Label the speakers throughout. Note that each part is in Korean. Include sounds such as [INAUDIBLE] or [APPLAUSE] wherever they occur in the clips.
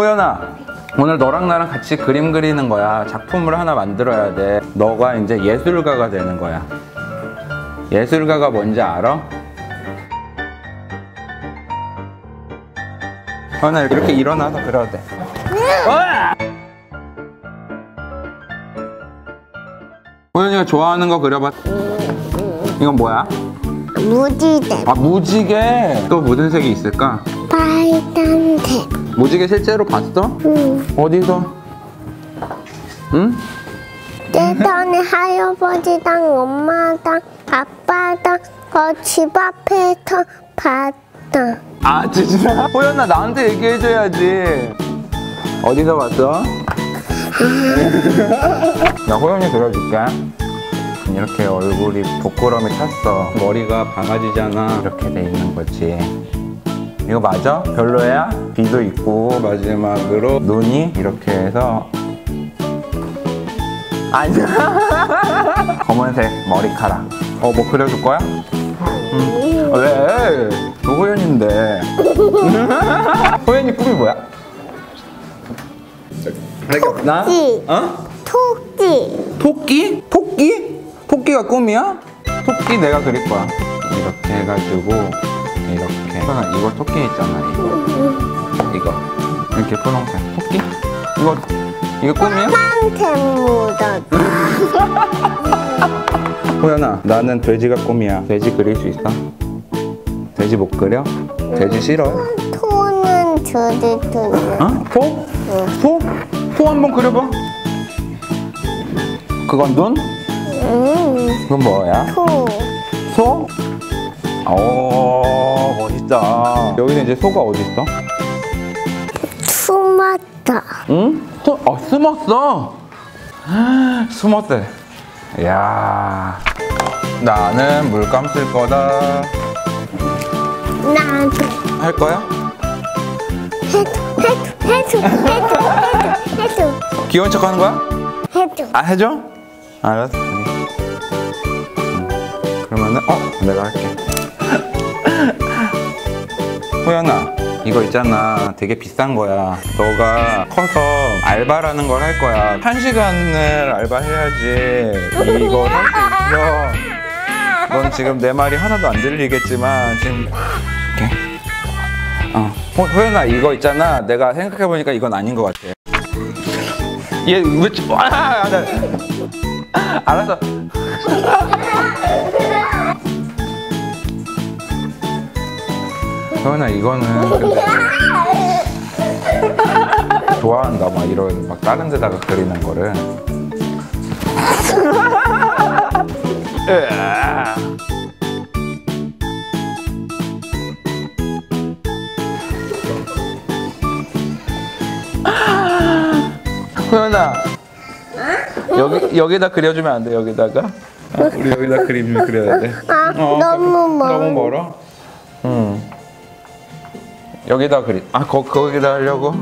Speaker 1: 호연아 오늘 너랑 나랑 같이 그림 그리는 거야 작품을 하나 만들어야 돼 너가 이제 예술가가 되는 거야 예술가가 뭔지 알아? 호연아 이렇게 일어나서 그려도 돼! 호연이가 좋아하는 거 그려봐 이건 뭐야?
Speaker 2: 무지개
Speaker 1: 아 무지개 또 무슨 색이 있을까?
Speaker 2: 빨간색
Speaker 1: 무지개 실제로 봤어?
Speaker 2: 응.
Speaker 1: 어디서? 응?
Speaker 2: 예전에 할아버지랑 엄마랑 아빠랑 그집 앞에서 봤다
Speaker 1: 아 진짜? 호연아 나한테 얘기해줘야지 어디서 봤어? 나 호연이 그려줄게 이렇게 얼굴이 부끄러움이 찼어 머리가 바가지잖아 이렇게 돼 있는 거지 이거 맞아? 별로야? 비도 있고 마지막으로 눈이 이렇게 해서 아니야 [LAUGHS] 검은색 머리카락 어 뭐 그려줄 거야? 응. 왜? 너 호연인데 [LAUGHS] 호연이 꿈이 뭐야? 나?
Speaker 2: 토끼.
Speaker 1: 어?
Speaker 2: 토끼
Speaker 1: 토끼? 토끼? 토끼가 꿈이야? 토끼 내가 그릴 거야. 이렇게 해가지고 이렇게. 아, 이거 토끼 있잖아. 이거. 이거. 이렇게 분홍색. 토끼? 이거 이거 꿈이야? [LAUGHS] 호연아, 나는 돼지가 꿈이야. 돼지 그릴 수 있어? 돼지 못 그려? 돼지 싫어?
Speaker 2: 토는 저리 토는
Speaker 1: 어? 소? 소? 소 한번 그려봐. 그건 눈?
Speaker 2: 음,
Speaker 1: 그건 뭐야?
Speaker 2: 토
Speaker 1: 소? 오 멋있다 여기는 이제 소가 어디 있어?
Speaker 2: 숨었다
Speaker 1: 응? 소, 아 숨었어 [GASPS] 숨었대 이야 나는 물감 쓸 거다
Speaker 2: 나도
Speaker 1: 할 거야?
Speaker 2: 해줘 해줘 해줘 해줘 해줘
Speaker 1: 귀여운 척 하는 거야?
Speaker 2: 해줘
Speaker 1: 아 해줘? 알았어 응. 그러면은 어 내가 할게 호연아 이거 있잖아. 되게 비싼 거야. 너가 커서 알바라는 걸 할 거야. 한 시간을 알바해야지. 이거 살수 있어 넌 지금 내 말이 하나도 안 들리겠지만 지금 이렇게. 어. 호, 호연아 이거 있잖아. 내가 생각해보니까 이건 아닌 것 같아. 얘왜 와, 나, 알았어. 서연아 이거는 근데 [LAUGHS] 좋아한다 막 이런 막 다른 데다가 그리는 거를. 호연아 여기 여기다 그려주면 안 돼 여기다가 아, 우리 여기다 그림 좀 그려야 돼.
Speaker 2: 아, 너무 멀어.
Speaker 1: 너무 멀어? 응. 여기다 그리. 아 거, 거기다 하려고.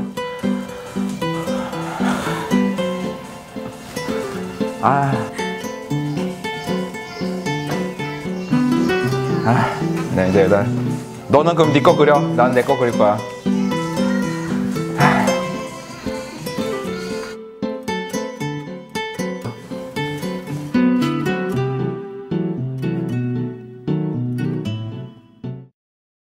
Speaker 1: 아. 아, 네 이제 나. 너는 그럼 네 거 그려. 난 내 거 그릴 거야.